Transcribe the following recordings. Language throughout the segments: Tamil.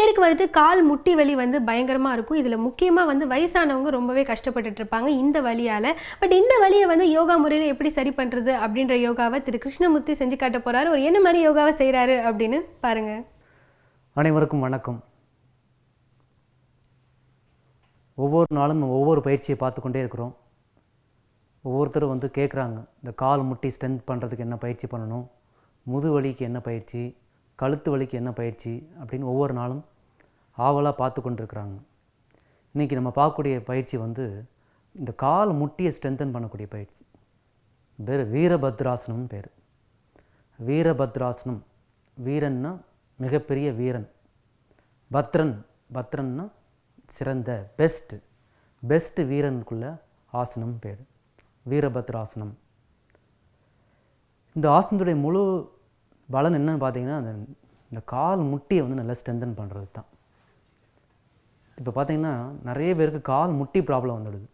பேருக்கு வந்துட்டு கால் முட்டி வலி வந்து பயங்கரமாக இருக்கும். இதில் முக்கியமாக வந்து வயசானவங்க ரொம்பவே கஷ்டப்பட்டுட்டு இருப்பாங்க இந்த வழியால் பட் இந்த வழியை வந்து யோகா முறையில் எப்படி சரி பண்ணுறது அப்படின்ற யோகாவை திரு கிருஷ்ணமூர்த்தி செஞ்சு காட்ட போகிறாரு ஒரு என்ன மாதிரி யோகாவை செய்கிறாரு அப்படின்னு பாருங்கள் அனைவருக்கும் வணக்கம். ஒவ்வொரு நாளும் ஒவ்வொரு பயிற்சியை பார்த்து கொண்டே இருக்கிறோம். ஒவ்வொருத்தரும் வந்து கேட்குறாங்க இந்த கால் முட்டி ஸ்ட்ரென்த் பண்ணுறதுக்கு என்ன பயிற்சி பண்ணணும்? முது வலிக்கு என்ன பயிற்சி? கழுத்து வலிக்கு என்ன பயிற்சி அப்படின்னு ஒவ்வொரு நாளும் ஆவலாக பார்த்து கொண்டிருக்கிறாங்க. இன்றைக்கி நம்ம பார்க்கக்கூடிய பயிற்சி வந்து இந்த கால் முட்டியை ஸ்ட்ரென்தன் பண்ணக்கூடிய பயிற்சி. பேர் வீரபத்ராசனம்னு பேர். வீரபத்ராசனம் வீரன்னா மிகப்பெரிய வீரன். பத்ரன் பத்ரன்னா சிறந்த பெஸ்ட்டு பெஸ்ட்டு வீரனுக்குள்ள ஆசனம் பேர். வீரபத்ராசனம். இந்த ஆசனத்துடைய முழு பலன் என்னன்னு பார்த்தீங்கன்னா அந்த இந்த கால் முட்டியை வந்து நல்லா ஸ்ட்ரென்தன் பண்ணுறது தான் இப்போ பார்த்தீங்கன்னா நிறைய பேருக்கு கால் முட்டி ப்ராப்ளம் வந்துடுது.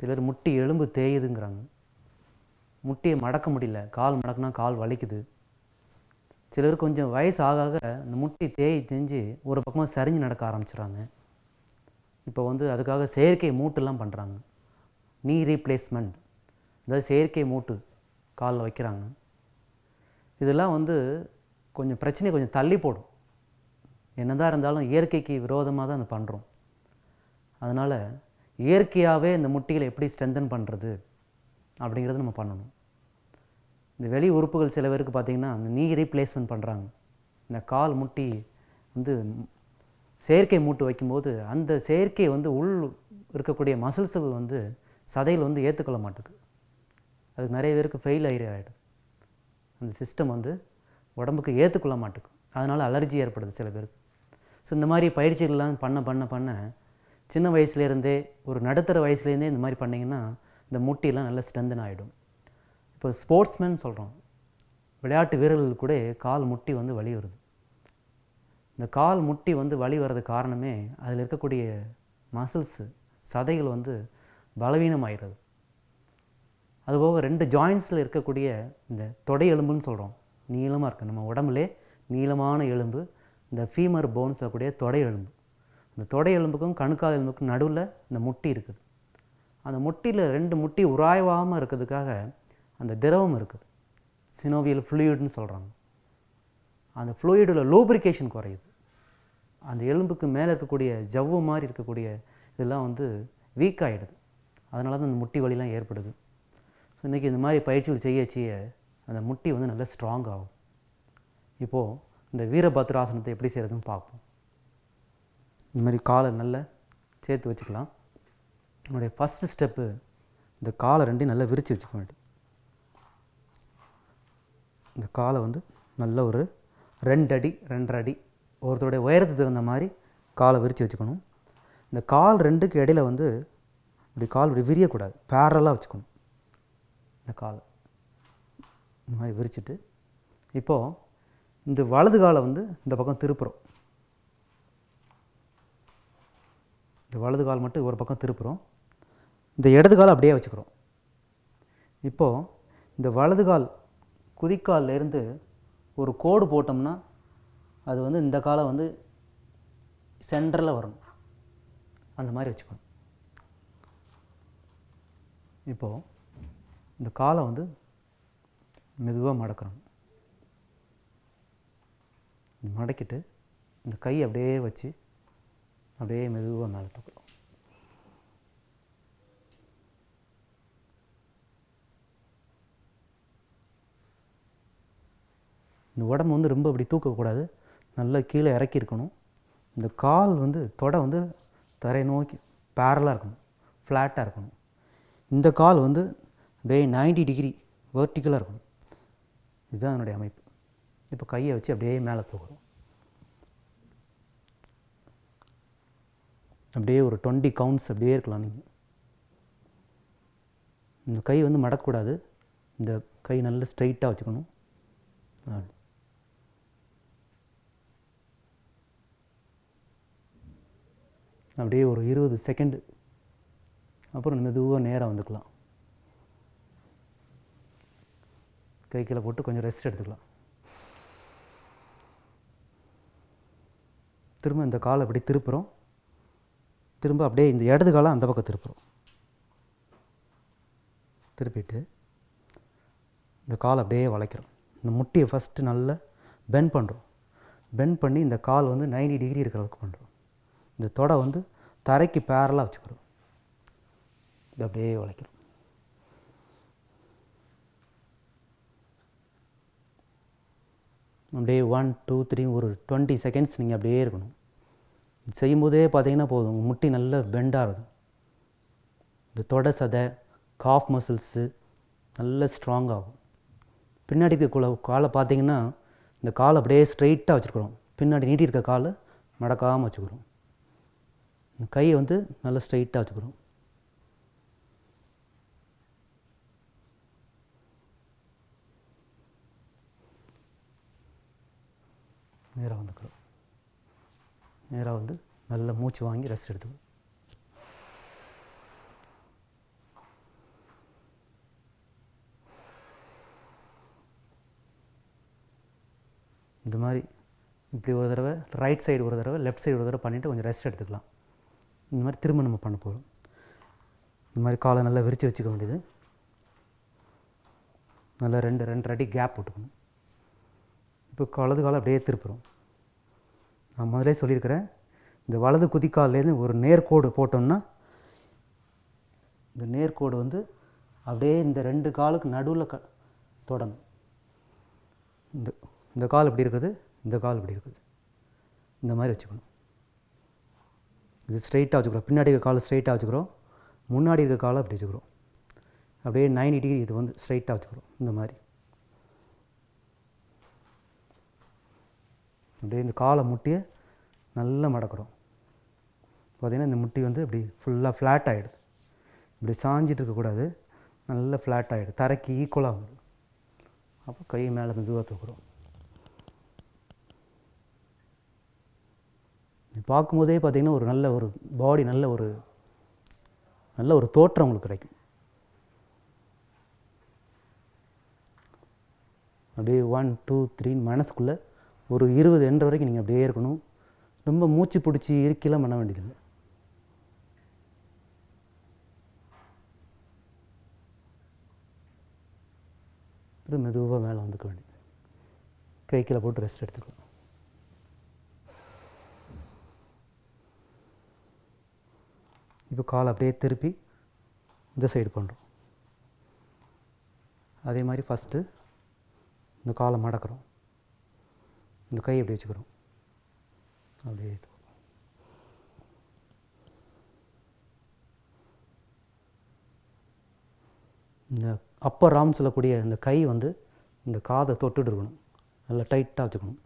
சிலர் முட்டி எலும்பு தேயுதுங்கிறாங்க. முட்டியை மடக்க முடியல. கால் மடக்குனா கால் வலிக்குது. சிலர் கொஞ்சம் வயசு ஆக ஆக இந்த முட்டி தேய் தேஞ்சு ஒரு பக்கமாக சரிஞ்சு நடக்க ஆரம்பிச்சிடுறாங்க. இப்போ வந்து அதுக்காக செயற்கை மூட்டுலாம் பண்ணுறாங்க நீ ரீப்ளேஸ்மெண்ட் அதாவது செயற்கை மூட்டு காலில் வைக்கிறாங்க. இதெல்லாம் வந்து கொஞ்சம் பிரச்சனையை கொஞ்சம் தள்ளி போடும். என்னதான் இருந்தாலும் இயற்கைக்கு விரோதமாக தான் அதை பண்ணுறோம் அதனால் இயற்கையாகவே இந்த முட்டிகளை எப்படி ஸ்ட்ரென்தன் பண்ணுறது அப்படிங்கிறத நம்ம பண்ணணும். இந்த வெளி உறுப்புகள் சில பேருக்கு பார்த்திங்கன்னா அந்த நீ ரீப்ளேஸ்மெண்ட் பண்ணுறாங்க இந்த கால் முட்டி வந்து செயற்கை மூட்டு வைக்கும்போது அந்த செயற்கை வந்து உள் இருக்கக்கூடிய மசில்ஸுகள் வந்து சதையில் வந்து ஏற்றுக்கொள்ள மாட்டேங்குது அது நிறைய பேருக்கு ஃபெயில் ஆகி ஆகிடுது அந்த சிஸ்டம் வந்து உடம்புக்கு ஏற்றுக்கொள்ள மாட்டேங்குது அதனால் அலர்ஜி ஏற்படுது சில பேருக்கு. ஸோ இந்த மாதிரி பயிற்சிகள்லாம் பண்ண பண்ண பண்ண சின்ன வயசுலேருந்தே ஒரு நடுத்தர வயசுலேருந்தே இந்த மாதிரி பண்ணிங்கன்னா இந்த முட்டியெல்லாம் நல்லா ஸ்ட்ரென்தன் ஆகிடும் இப்போ ஸ்போர்ட்ஸ்மேன் சொல்கிறோம் விளையாட்டு வீரர்கள் கூட கால் முட்டி வந்து வலி வருது. இந்த கால் முட்டி வந்து வலி வர்றது காரணமே அதில் இருக்கக்கூடிய மசில்ஸு சதைகள் வந்து பலவீனமாகிறது அதுபோக ரெண்டு ஜாயின்ஸில் இருக்கக்கூடிய இந்த தொடை எலும்புன்னு சொல்கிறோம் நீளமாக இருக்குது நம்ம உடம்புலே நீளமான எலும்பு இந்த ஃபீமர் போன்ஸ் சொல்லக்கூடிய தொடை எலும்பு. இந்த தொடை எலும்புக்கும் கணுக்கால் எலும்புக்கும் நடுவில் இந்த முட்டி இருக்குது. அந்த முட்டியில் ரெண்டு முட்டி உராய்வாமல் இருக்கிறதுக்காக அந்த திரவம் இருக்குது. சினோவியல் ஃப்ளூயிட்னு சொல்கிறாங்க அந்த ஃப்ளூயிடில் லூப்ரிகேஷன் குறையுது. அந்த எலும்புக்கு மேலே இருக்கக்கூடிய ஜவ்வு மாதிரி இருக்கக்கூடிய இதெல்லாம் வந்து வீக் ஆகிடுது அதனால தான் அந்த முட்டி வலிலாம் ஏற்படுது. ஸோ இன்றைக்கி இந்த மாதிரி பயிற்சிகள் செய்ய செய்ய அந்த முட்டி வந்து நல்லா ஸ்ட்ராங் ஆகும். இப்போது இந்த வீரபத்ராசனத்தை எப்படி செய்கிறதுன்னு பார்ப்போம். இந்த மாதிரி காலை நல்லா சேர்த்து வச்சுக்கலாம். என்னுடைய ஃபஸ்ட்டு ஸ்டெப்பு இந்த காலை ரெண்டையும் நல்லா விரித்து வச்சுக்க வேண்டும் இந்த காலை வந்து நல்ல ஒரு ரெண்டு அடி ரெண்டரை அடி ஒருத்தருடைய உயரத்துக்கு தகுந்த மாதிரி காலை விரித்து வச்சுக்கணும். இந்த கால் ரெண்டுக்கு இடையில் வந்து இப்படி கால் இப்படி விரியக்கூடாது பேரலாக வச்சுக்கணும். இந்த காலை இந்த மாதிரி விரிச்சிட்டு இப்போது இந்த வலது காலை வந்து இந்த பக்கம் திருப்புறோம். இந்த வலது கால் மட்டும் ஒரு பக்கம் திருப்புறோம். இந்த இடது காலை அப்படியே வச்சுக்கிறோம். இப்போது இந்த வலது கால் குதிக்கால்லேருந்து ஒரு கோடு போட்டோம்னா அது வந்து இந்த காலை வந்து சென்டரில் வரணும். அந்த மாதிரி வச்சுக்கணும். இப்போது இந்த காலை வந்து மெதுவாக மடக்கணும். மடக்கிட்டு இந்த கை அப்படியே வச்சு அப்படியே மெதுவாக மேலே தூக்குறோம் இந்த உடம்பு வந்து ரொம்ப அப்படி தூக்கக்கூடாது. நல்லா கீழே இறக்கி இருக்கணும். இந்த கால் வந்து தொடை வந்து தரை நோக்கி பேரலாக இருக்கணும். ஃப்ளாட்டாக இருக்கணும். இந்த கால் வந்து அப்படியே 90 டிகிரி வேர்ட்டிக்கலாக இருக்கணும் இதுதான் என்னுடைய அமைப்பு. இப்போ கையை வச்சு அப்படியே மேலே தூக்குறோம். அப்படியே ஒரு டுவெண்ட்டி கவுண்ட்ஸ் அப்படியே இருக்கலாம் நீங்கள் இந்த கை வந்து மடக்கக்கூடாது. இந்த கை நல்ல ஸ்ட்ரைட்டாக வச்சுக்கணும். அப்படியே ஒரு இருபது செகண்டு அப்புறம் மெதுவாக நேராக வந்துக்கலாம். கை கீழே போட்டு கொஞ்சம் ரெஸ்ட் எடுத்துக்கலாம். திரும்ப இந்த காலை அப்படி திருப்புறோம். திரும்ப அப்படியே இந்த இடது காலை அந்த பக்கம் திருப்புறோம். திருப்பிட்டு இந்த காலை அப்படியே வளைக்கிறோம். இந்த முட்டியை ஃபஸ்ட்டு நல்லா பெண்ட் பண்ணுறோம் பெண்ட் பண்ணி இந்த கால் வந்து 90 டிகிரி இருக்கிறதுக்கு பண்ணுறோம் இந்த தொடை வந்து தரைக்கு பேரலாக வச்சுக்கிறோம். இது அப்படியே வளைக்கிறோம். அப்படியே ஒன் டூ த்ரீ ஒரு டுவெண்ட்டி செகண்ட்ஸ் நீங்கள் அப்படியே இருக்கணும். செய்யும்போதே பார்த்தீங்கன்னா போதும். முட்டி நல்லா பெண்டாக இருக்கும். இந்த தொடை சதை காஃப் மசில்ஸு நல்ல ஸ்ட்ராங் ஆகும். பின்னாடி இருக்க காலை பார்த்தீங்கன்னா இந்த காலை அப்படியே ஸ்ட்ரைட்டாக வச்சுருக்குறோம். பின்னாடி நீட்டி இருக்க காலை மடக்காமல் வச்சுக்கிறோம். இந்த கையை வந்து நல்லா ஸ்ட்ரைட்டாக வச்சுக்கிறோம். நேராக வந்துக்கிறோம் நேராக வந்து நல்ல மூச்சு வாங்கி ரெஸ்ட் எடுத்துக்கணும் இந்த மாதிரி இப்படி ஒரு தடவை ரைட் சைடு ஒரு தடவை லெஃப்ட் சைடு ஒரு தடவை பண்ணிவிட்டு கொஞ்சம் ரெஸ்ட் எடுத்துக்கலாம். இந்த மாதிரி திரும்ப நம்ம பண்ண போகிறோம் இந்த மாதிரி காலை நல்லா விரித்து வச்சுக்க வேண்டியது. நல்லா ரெண்டு ரெண்டரை அடி கேப் போட்டுக்கணும். இப்போ வலது காலை அப்படியே திருப்புறோம். நான் முதலே சொல்லியிருக்கிறேன் இந்த வலது குதிக்கால்லேருந்து ஒரு நேர்கோடு போட்டோம்னா இந்த நேர்கோடு வந்து அப்படியே இந்த ரெண்டு காலுக்கு நடுவில் க தொடணும். இந்த இந்த கால் இப்படி இருக்குது இந்த கால் இப்படி இருக்குது. இந்த மாதிரி வச்சுக்கணும். இது ஸ்ட்ரைட்டாக வச்சுக்கிறோம். பின்னாடி இருக்க காலை ஸ்ட்ரைட்டாக வச்சுக்கிறோம். முன்னாடி இருக்க காலை அப்படி வச்சுக்கிறோம். அப்படியே 90 டிகிரி இது வந்து ஸ்ட்ரைட்டாக வச்சுக்கிறோம். இந்த மாதிரி. அப்படியே இந்த காலை முட்டியை நல்லா மடக்கிறோம். பார்த்திங்கன்னா இந்த முட்டி வந்து இப்படி ஃபுல்லாக ஃப்ளாட் ஆகிடுது இப்படி சாஞ்சிட்டு இருக்கக்கூடாது நல்லா ஃப்ளாட் ஆகிடுது தரைக்கு ஈக்குவலாக வந்துடும் அப்போ கை மேலே மெதுவாக தூக்குறோம். பார்க்கும்போதே பார்த்திங்கன்னா ஒரு நல்ல ஒரு பாடி நல்ல ஒரு நல்ல ஒரு தோற்றம் உங்களுக்கு கிடைக்கும். அப்படியே ஒன் டூ த்ரீன்னு மனசுக்குள்ளே ஒரு இருபது என்ற வரைக்கும் நீங்கள் அப்படியே இருக்கணும். ரொம்ப மூச்சு பிடிச்சி இருக்கலாம் பண்ண வேண்டியதில்லை. அப்புறம் மெதுவாக மேலே வந்துக்க வேண்டியது. கை கீழே போட்டு ரெஸ்ட் எடுத்துக்கலாம். இப்போ கால் அப்படியே திருப்பி இந்த சைடு பண்ணுறோம் அதே மாதிரி ஃபஸ்ட்டு இந்த காலை மடக்கிறோம். இந்த கை எப்படி வச்சுக்கிறோம். அப்படியே இந்த அப்பர் ராம் சொல்லக்கூடிய இந்த கை வந்து இந்த காதை தொட்டுட்டு இருக்கணும். நல்லா டைட்டாக வச்சுக்கணும்.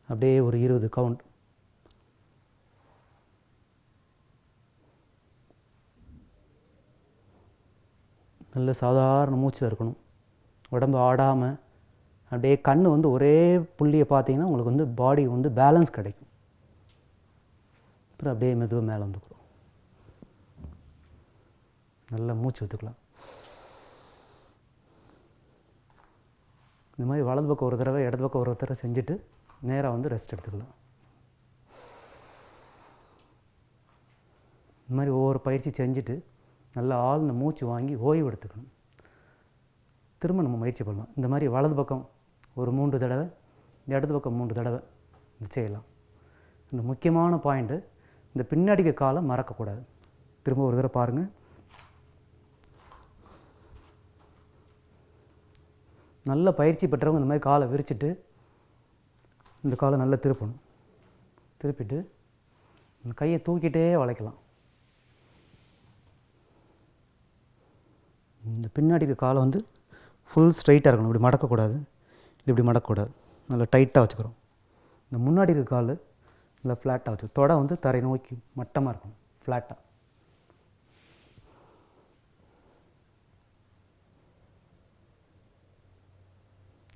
அப்படியே ஒரு இருபது கவுண்ட் நல்ல சாதாரண மூச்சில் இருக்கணும். உடம்பு ஆடாமல் அப்படியே கண் வந்து ஒரே புள்ளியை பார்த்தீங்கன்னா உங்களுக்கு வந்து பாடி வந்து பேலன்ஸ் கிடைக்கும். அப்புறம் அப்படியே மெதுவாக மேலே வந்துக்கிறோம். நல்லா மூச்சு விற்றுக்கலாம் இந்த மாதிரி வலது பக்கம் ஒரு தடவை இடது பக்கம் ஒரு தடவை செஞ்சுட்டு நேராக வந்து ரெஸ்ட் எடுத்துக்கலாம். இந்த மாதிரி ஒவ்வொரு பயிற்சி செஞ்சுட்டு நல்லா ஆழ்ந்த மூச்சு வாங்கி ஓய்வு எடுத்துக்கணும். திரும்ப நம்ம முயற்சி பண்ணலாம். இந்த மாதிரி வலது பக்கம் ஒரு மூன்று தடவை இந்த இடது பக்கம் மூன்று தடவை இது செய்யலாம். இந்த முக்கியமான பாயிண்ட்டு இந்த பின்னாடிக்கு காலை மறக்கக்கூடாது. திரும்ப ஒரு தடவை பாருங்கள் நல்ல பயிற்சி பெற்றவங்க இந்த மாதிரி காலை விரிச்சிட்டு இந்த காலை நல்லா திருப்பணும். திருப்பிட்டு இந்த கையை தூக்கிட்டே வளைக்கலாம். இந்த பின்னாடி இருக்க காலை வந்து ஃபுல் ஸ்ட்ரைட்டாக இருக்கணும். இப்படி மடக்கக்கூடாது. இப்படி மடக்கூடாது. நல்லா டைட்டாக வச்சுக்கிறோம். இந்த முன்னாடி இருக்க கால் நல்லா ஃப்ளாட்டாக வச்சு தொடை வந்து தரை நோக்கி மட்டமாக இருக்கணும். ஃப்ளாட்டாக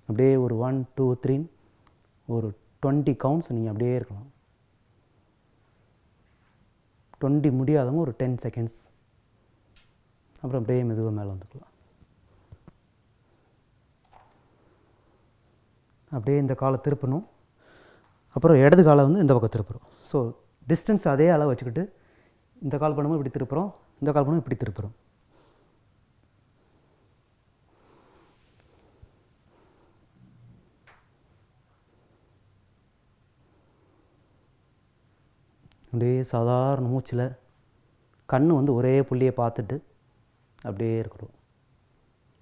அப்படியே ஒரு ஒன் டூ த்ரீ ஒரு டுவெண்ட்டி கவுண்ட்ஸ் நீங்கள் அப்படியே இருக்கலாம். டுவெண்ட்டி முடியாதவங்க ஒரு டென் செகண்ட்ஸ் அப்புறம் அப்படியே மெதுவாக மேலே வந்துக்கலாம். அப்படியே இந்த காலை திருப்பணும். அப்புறம் இடது காலை வந்து இந்த பக்கம் திருப்புறோம். ஸோ டிஸ்டன்ஸ் அதே அளவு வச்சுக்கிட்டு இந்த கால் பண்ணும்போது இப்படி திருப்புறோம் இந்த கால் பண்ணும்போது இப்படி திருப்புறோம். அப்படியே சாதாரண மூச்சில் கண் வந்து ஒரே புள்ளியை பார்த்துட்டு அப்படியே இருக்கிறோம்.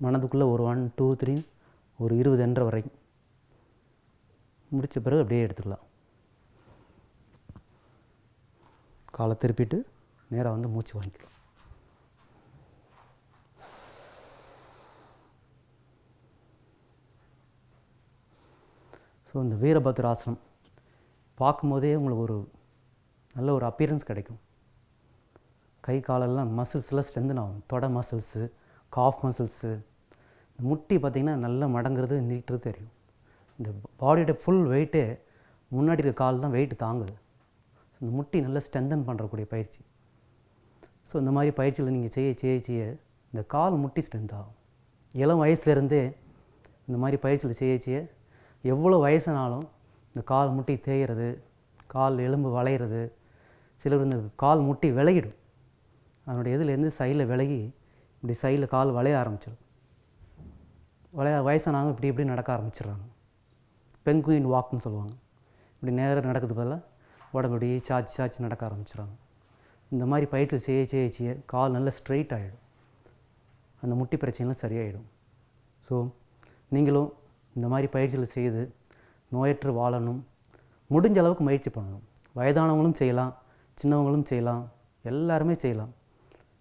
மனதுக்குள்ளே ஒரு ஒன் டூ த்ரீ ஒரு இருபது என்ற வரைக்கும். முடித்த பிறகு அப்படியே எடுத்துக்கலாம். காலை திருப்பிட்டு நேராக வந்து மூச்சு வாங்கிக்கலாம். ஸோ இந்த வீரபத்ராசனம் பார்க்கும்போதே உங்களுக்கு ஒரு நல்ல ஒரு அப்பியரன்ஸ் கிடைக்கும். கை காலெல்லாம் மசில்ஸ்லாம் ஸ்ட்ரென்தன் ஆகும். தொட மசில்ஸு காஃப் மசில்ஸு இந்த முட்டி பார்த்திங்கன்னா நல்லா மடங்குறது நீட்டுறது தெரியும். இந்த பாடியோட ஃபுல் வெயிட்டே முன்னாடி இருக்க கால் தான் வெயிட் தாங்குது. ஸோ இந்த முட்டி நல்லா ஸ்ட்ரென்தன் பண்ணுறக்கூடிய பயிற்சி. ஸோ இந்த மாதிரி பயிற்சியில் நீங்கள் செய்ய செய்ய செய்ய இந்த கால் முட்டி ஸ்ட்ரென்த் ஆகும். இளம் வயசுலேருந்தே இந்த மாதிரி பயிற்சியில் செய்ய செய்ய எவ்வளோ வயசானாலும் இந்த கால் முட்டி தேய்கிறது கால் எலும்பு வளையிறது சிலர் இந்த கால் முட்டி விலகிடும். அதனுடைய இதுலேருந்து சைடில் விலகி இப்படி சைடில் கால் வளைய ஆரம்பிச்சிடும். வளைய வயசானவங்க இப்படி இப்படி நடக்க ஆரம்பிச்சிடுறாங்க. பெங்குயின் வாக்னு சொல்லுவாங்க. இப்படி நேராக நடக்குது பதிலாக உடம்படி இப்படி சாச்சி சாச்சி நடக்க ஆரம்பிச்சிடுறாங்க இந்த மாதிரி பயிற்சி செய்ய செய்ய செய்ய கால் நல்லா ஸ்ட்ரைட் ஆகிடும் அந்த முட்டி பிரச்சனைலாம் சரியாயிடும். ஸோ நீங்களும் இந்த மாதிரி பயிற்சிகள் செய்து நோயற்று வாழணும். முடிஞ்ச அளவுக்கு முயற்சி பண்ணணும். வயதானவங்களும் செய்யலாம் சின்னவங்களும் செய்யலாம் எல்லாருமே செய்யலாம்.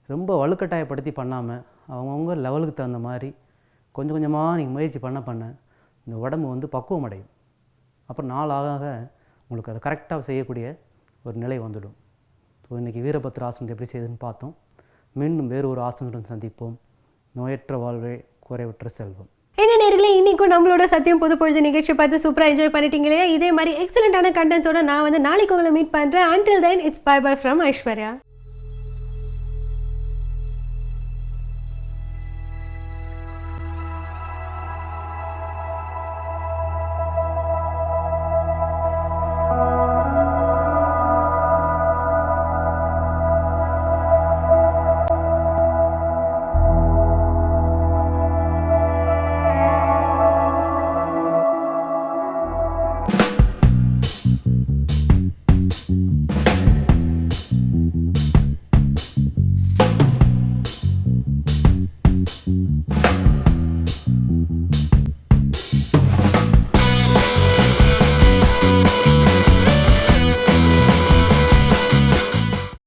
ரொம்ப வலுக்கட்டாயப்படுத்தி பண்ணாமல் அவங்கவுங்க லெவலுக்கு தகுந்த மாதிரி கொஞ்சம் கொஞ்சமாக நீங்கள் முயற்சி பண்ண பண்ண இந்த உடம்பு வந்து பக்குவம் அடையும் அப்புறம் நாள் ஆக ஆக உங்களுக்கு அதை கரெக்டாக செய்யக்கூடிய ஒரு நிலை வந்துடும் ஸோ இன்றைக்கி வீரபத்ர ஆசனத்தை எப்படி செய்யுதுன்னு பார்த்தோம். மீண்டும் வேறு ஒரு ஆசனத்துடன் சந்திப்போம். நோயற்ற வாழ்வே குறைவற்ற செல்வம். என்ன நேர்களே இன்னைக்கும் நம்மளோட சத்தியம் புது பொழுது நிகழ்ச்சி பார்த்து சூப்பராக என்ஜாய் பண்ணிட்டீங்க இல்லையா? இதே மாதிரி எக்ஸலண்ட்டான கண்டென்ட்ஸோட நான் வந்து நாளைக்கு உங்களை மீட் பண்ணுறேன் until then it's bye bye from Aishwarya